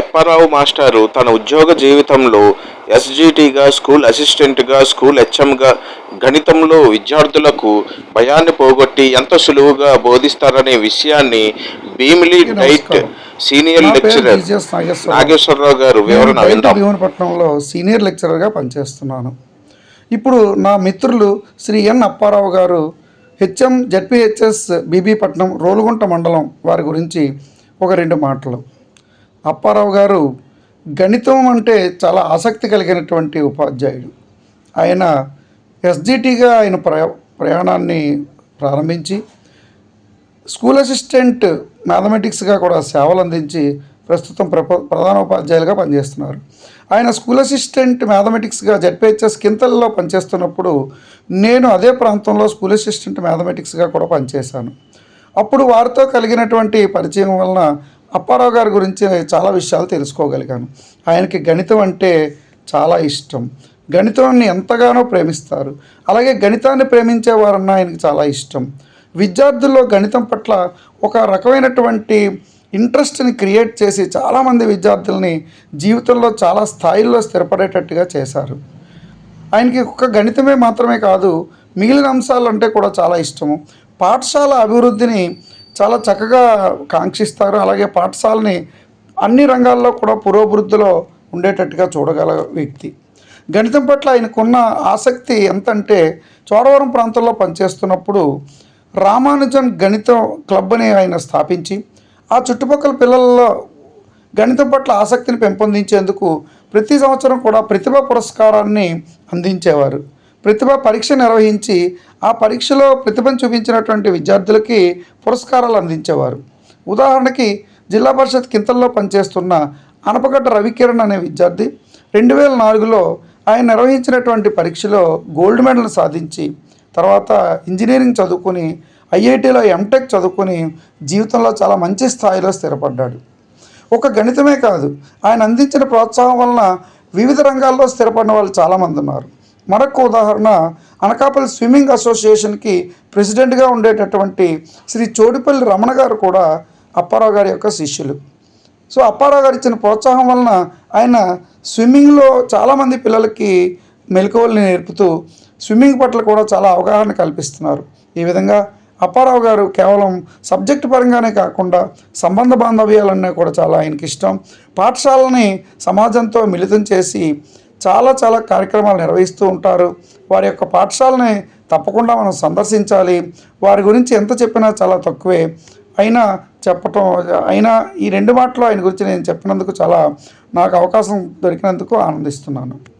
అప్పారావు మాస్టారు తన ఉద్యోగ జీవితంలో ఎస్జిటిగా స్కూల్ అసిస్టెంట్గా స్కూల్ హెచ్ఎంగా గణితంలో విద్యార్థులకు భయాన్ని పోగొట్టి ఎంత సులువుగా బోధిస్తారనే విషయాన్ని Bheemili DIET senior lecturer Nageswararao. గారు వివరణ భీమవరపట్నంలో సీనియర్ లెక్చరర్గా పనిచేస్తున్నాను. ఇప్పుడు నా మిత్రులు శ్రీ ఎన్ అప్పారావు గారు హెచ్ఎం జడ్పిహెచ్ఎస్ బీబీపట్నం రోలుగుంట మండలం వారి గురించి ఒక రెండు మాటలు. అప్పారావు గారు గణితం అంటే చాలా ఆసక్తి కలిగినటువంటి ఉపాధ్యాయుడు. ఆయన ఎస్జిటిగా ఆయన ప్రయా ప్రయాణాన్ని ప్రారంభించి స్కూల్ అసిస్టెంట్ మ్యాథమెటిక్స్గా కూడా సేవలు అందించి ప్రస్తుతం ప్రప ప్రధాన ఉపాధ్యాయులుగా పనిచేస్తున్నారు. ఆయన స్కూల్ అసిస్టెంట్ మ్యాథమెటిక్స్గా జడ్పిహెచ్ఎస్ కింతల్లో పనిచేస్తున్నప్పుడు నేను అదే ప్రాంతంలో స్కూల్ అసిస్టెంట్ మ్యాథమెటిక్స్గా కూడా పనిచేశాను. అప్పుడు వారితో కలిగినటువంటి పరిచయం వలన అప్పారావు గారి గురించి చాలా విషయాలు తెలుసుకోగలిగాను. ఆయనకి గణితం అంటే చాలా ఇష్టం. గణితాన్ని ఎంతగానో ప్రేమిస్తారు. అలాగే గణితాన్ని ప్రేమించే వారన్నా ఆయనకి చాలా ఇష్టం. విద్యార్థుల్లో గణితం పట్ల ఒక రకమైనటువంటి ఇంట్రెస్ట్ని క్రియేట్ చేసి చాలామంది విద్యార్థుల్ని జీవితంలో చాలా స్థాయిల్లో స్థిరపడేటట్టుగా చేశారు. ఆయనకి ఒక్క గణితమే మాత్రమే కాదు మిగిలిన అంశాలు అంటే కూడా చాలా ఇష్టము. పాఠశాల అభివృద్ధిని చాలా చక్కగా కాంక్షిస్తారు. అలాగే పాఠశాలని అన్ని రంగాల్లో కూడా పురోభివృద్ధిలో ఉండేటట్టుగా చూడగల వ్యక్తి. గణితం పట్ల ఆయనకున్న ఆసక్తి ఎంతంటే చోడవరం ప్రాంతంలో పనిచేస్తున్నప్పుడు రామానుజన్ గణితం క్లబ్ అని ఆయన స్థాపించి ఆ చుట్టుపక్కల పిల్లల్లో గణితం పట్ల ఆసక్తిని పెంపొందించేందుకు ప్రతి సంవత్సరం కూడా ప్రతిభ పురస్కారాన్ని అందించేవారు. ప్రతిభ పరీక్ష నిర్వహించి ఆ పరీక్షలో ప్రతిభను చూపించినటువంటి విద్యార్థులకి పురస్కారాలు అందించేవారు. ఉదాహరణకి జిల్లా పరిషత్ కింతల్లో పనిచేస్తున్న అనపగడ్డ రవికిరణ్ అనే విద్యార్థి రెండు వేల నాలుగులో ఆయన నిర్వహించినటువంటి పరీక్షలో గోల్డ్ మెడల్ సాధించి తర్వాత ఇంజనీరింగ్ చదువుకుని ఐఐటిలో ఎంటెక్ చదువుకుని జీవితంలో చాలా మంచి స్థాయిలో స్థిరపడ్డాడు. ఒక గణితమే కాదు ఆయన అందించిన ప్రోత్సాహం వలన వివిధ రంగాల్లో స్థిరపడిన వాళ్ళు చాలామంది ఉన్నారు. మరొక ఉదాహరణ అనకాపల్లి స్విమ్మింగ్ అసోసియేషన్కి ప్రెసిడెంట్గా ఉండేటటువంటి శ్రీ చోడిపల్లి రమణ గారు కూడా అప్పారావు గారి యొక్క శిష్యులు. సో అప్పారావు గారు ఇచ్చిన ప్రోత్సాహం వలన ఆయన స్విమ్మింగ్లో చాలామంది పిల్లలకి మెలకువల్ని నేర్పుతూ స్విమ్మింగ్ పట్ల కూడా చాలా అవగాహన కల్పిస్తున్నారు. ఈ విధంగా అప్పారావు గారు కేవలం సబ్జెక్ట్ పరంగానే కాకుండా సంబంధ బాంధవ్యాలన్నీ కూడా చాలా ఆయనకి ఇష్టం పాఠశాలని సమాజంతో మిళితం చేసి చాలా చాలా కార్యక్రమాలు నిర్వహిస్తూ ఉంటారు. వారి యొక్క పాఠశాలని తప్పకుండా మనం సందర్శించాలి. వారి గురించి ఎంత చెప్పినా చాలా తక్కువే. అయినా చెప్పటం అయినా ఈ రెండు మాటలు ఆయన గురించి నేను చెప్పినందుకు చాలా నాకు అవకాశం దొరికినందుకు ఆనందిస్తున్నాను.